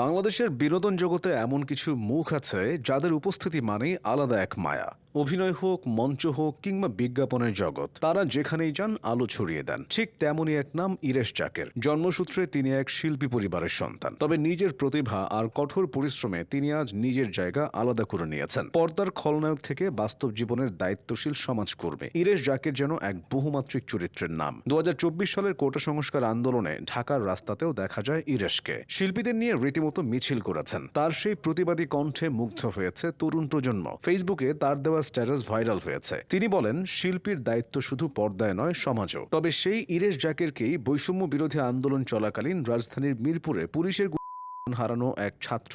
বাংলাদেশের বিনোদন জগতে এমন কিছু মুখ আছে যাদের উপস্থিতি মানেই আলাদা এক মায়া। অভিনয় হোক, মঞ্চ হোক কিংবা বিজ্ঞাপনের জগৎ, তারা যেখানেই যান আলো ছড়িয়ে দেন। ঠিক তেমনই এক নাম ইরেশ জাকের। জন্মসূত্রে তিনি এক শিল্পী পরিবারের সন্তান। তবে নিজের প্রতিভা আর কঠোর পরিশ্রমে তিনি আজ নিজের জায়গা আলাদা করে নিয়েছেন। পর্দার খলনায়ক থেকে বাস্তব জীবনের দায়িত্বশীল সমাজকর্মী। ইরেশ জাকের যেন এক বহুমাত্রিক চরিত্রের নাম। দু হাজার চব্বিশ সালের কোটা সংস্কার আন্দোলনে ঢাকার রাস্তাতেও দেখা যায় ইরেশকে। শিল্পীদের নিয়ে রীতিমতো মিছিল করেছেন। তার সেই প্রতিবাদী কণ্ঠে মুগ্ধ হয়েছে তরুণ প্রজন্ম। ফেসবুকে তার দেওয়া স্ট্যাটাস ভাইরাল হয়েছে। তিনি বলেন, শিল্পীর দায়িত্ব শুধু পর্দায় নয়, সমাজও। তবে সেই ইরেশ জাকেরকেই বৈষম্য বিরোধী আন্দোলন চলাকালীন রাজধানীর মিরপুরে পুলিশের হারানো এক ছাত্র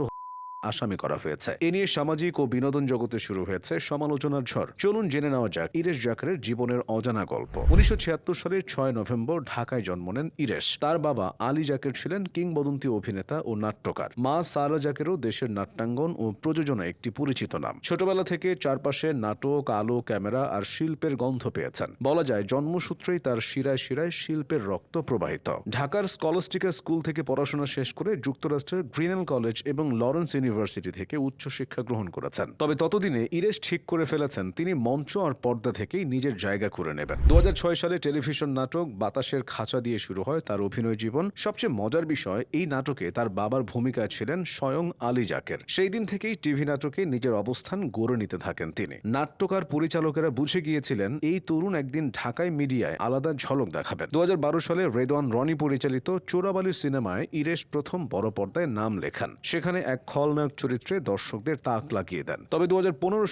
আসামি করা হয়েছে। এ নিয়ে সামাজিক ও বিনোদন জগতে শুরু হয়েছে সমালোচনার ঝড়। চলুন জেনে নেওয়া যাক ইরেশ জাকারের জীবনের অজানা গল্প। উনিশশো সালের ছয় নভেম্বর ঢাকায় জন্ম নেন ইরেশ। তার বাবা আলী জাকের ছিলেন কিংবদন্তি অভিনেতা ও নাট্যকার। মা সারা জাকেরও দেশের নাট্যাঙ্গন ও প্রযোজনা একটি পরিচিত নাম। ছোটবেলা থেকে চারপাশে নাটক, আলো, ক্যামেরা আর শিল্পের গন্ধ পেয়েছেন। বলা যায় জন্মসূত্রেই তার শিরায় শিরায় শিল্পের রক্ত প্রবাহিত। ঢাকার স্কলাস্টিকা স্কুল থেকে পড়াশোনা শেষ করে যুক্তরাষ্ট্রের গ্রিনেল কলেজ এবং লরেন্স ইউনিভার্সিটি থেকে উচ্চশিক্ষা গ্রহণ করেছেন। তবে ততদিনে ইরেশ ঠিক করে ফেলেছেন, তিনি মঞ্চ আর পর্দা থেকেই নিজের জায়গা করে নেবেন। দু সালে টেলিভিশন নাটক বাতাসের খাঁচা দিয়ে শুরু হয় তার অভিনয় জীবন। সবচেয়ে মজার বিষয়, এই নাটকে তার বাবার ভূমিকায় ছিলেন স্বয়ং আলী জাকের। সেই দিন থেকেই টিভি নাটকে নিজের অবস্থান গড়ে নিতে থাকেন তিনি। নাট্যকার পরিচালকেরা বুঝে গিয়েছিলেন, এই তরুণ একদিন ঢাকায় মিডিয়ায় আলাদা ঝলক দেখাবেন। দু হাজার বারো সালে রেদওয়ান রনি পরিচালিত চোরাবালি সিনেমায় ইরেশ প্রথম বড় পর্দায় নাম লেখান। সেখানে এক খলনায়ক চরিত্রে দর্শকদের তাক লাগিয়ে দেন। তবে দু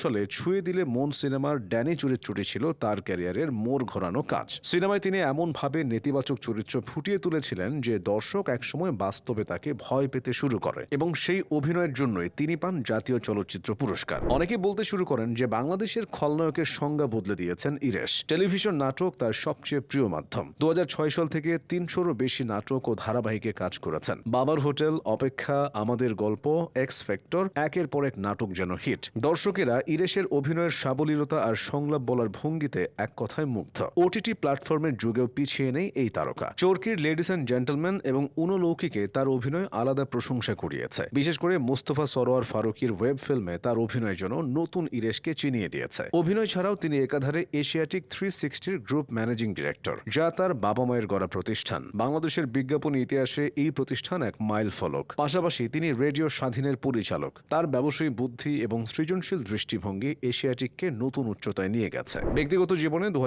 সালে ছুঁয়ে দিলে মন সিনেমার ড্যানি চরিত্রটি ছিল তার ক্যারিয়ারের মোড় ঘোরানো কাজ। সিনেমায় তিনি এমনভাবে নেতিবাচক চরিত্র ফুটিয়ে তুলেছিলেন যে দর্শক একসময় বাস্তবে তাকে ভয় পেতে শুরু করে এবং সেই অভিনয়ের জন্যই তিনি পান জাতীয় চলচ্চিত্র পুরস্কার। অনেকে বলতে শুরু করেন যে বাংলাদেশের খলনায়কের সংজ্ঞা বদলে দিয়েছেন ইরেশ। টেলিভিশন নাটক তার সবচেয়ে প্রিয় মাধ্যম। দু হাজার ছয় সাল থেকে তিনশোরও বেশি নাটক ও ধারাবাহিকে কাজ করেছেন। বাবার হোটেল, অপেক্ষা, আমাদের গল্প, এক্স ফ্যাক্টর একের পর এক নাটক যেন হিট। দর্শকেরা ইরেশের অভিনয়ের সাবলীলতা আর সংলাপ বলার ভঙ্গিতে এক কথায় মুগ্ধ। ওটিটি প্ল্যাটফর্মের যুগেও পিছিয়ে নেই এই তারকা। চোরকির লেডিস অ্যান্ড জেন্টলম্যান এবং উনলৌকিকে তার অভিনয় আলাদা প্রশংসা কুড়িয়েছে। বিশেষ করে মোস্তফা সরোয়ার ফারুকির ওয়েব ফিল্মে তার অভিনয়ের জন্য নতুন ইরেশকে চিনিয়ে দিয়েছে। অভিনয় ছাড়াও তিনি একাধারে এশিয়াটিক থ্রি সিক্সটির গ্রুপ ম্যানেজিং ডিরেক্টর যা তার বাবা মায়ের গড়া প্রতিষ্ঠান। বাংলাদেশের বিজ্ঞাপন ইতিহাসে এই প্রতিষ্ঠান এক মাইল ফলক। পাশাপাশি তিনি রেডিও স্বাধীনের পরিচালক। তার ব্যবসায়ী বুদ্ধি এবং সৃজনশীল দৃষ্টিভঙ্গি এশিয়াটিককে নতুন উচ্চতায় নিয়ে গেছে। ব্যক্তিগত জীবনে দু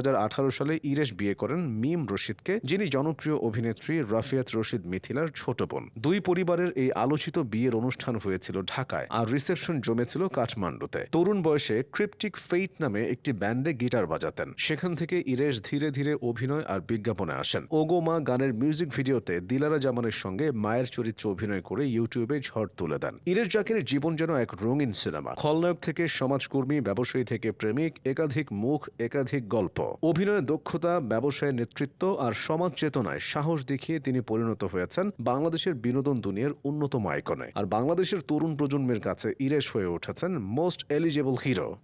সালে ইরেশ বিয়ে করেন মিম রশিদকে, যিনি জনপ্রিয় অভিনেত্রী রাফিয়াত রশিদ মিথিলার ছোট বোন। দুই পরিবারের এই আলোচিত বিয়ের অনুষ্ঠান হয়েছিল ঢাকায়, আর রিসেপশন জমেছিল কাঠমান্ডুতে। তরুণ বয়সে ক্রিপ্টিক ফেইট নামে একটি ব্যান্ডে গিটার বাজাতেন। সেখান থেকে ইরেশ ধীরে ধীরে অভিনয় আর বিজ্ঞাপনে আসেন। ওগো মা গানের মিউজিক ভিডিওতে দিলারা জামানের সঙ্গে মায়ের চরিত্র অভিনয় করে ইউটিউবে ঝড় তুলে দেন। ইরেশ জাকের জীবন যেন এক রঙিন সিনেমা। খলনায়ক থেকে সমাজকর্মী, ব্যবসায়ী থেকে প্রেমিক, একাধিক মুখ, একাধিক গল্প। অভিনয়ে দক্ষতা ব্যবসায় নেতৃত্ব আর সমাজ চেতনায় সাহস দেখিয়ে তিনি পরিণত হয়েছেন বাংলাদেশের বিনোদন দুনিয়ার অন্যতম আইকনে। আর বাংলাদেশের তরুণ প্রজন্মের কাছে ইরেশ হয়ে উঠেছেন মোস্ট এলিজেবল হিরো।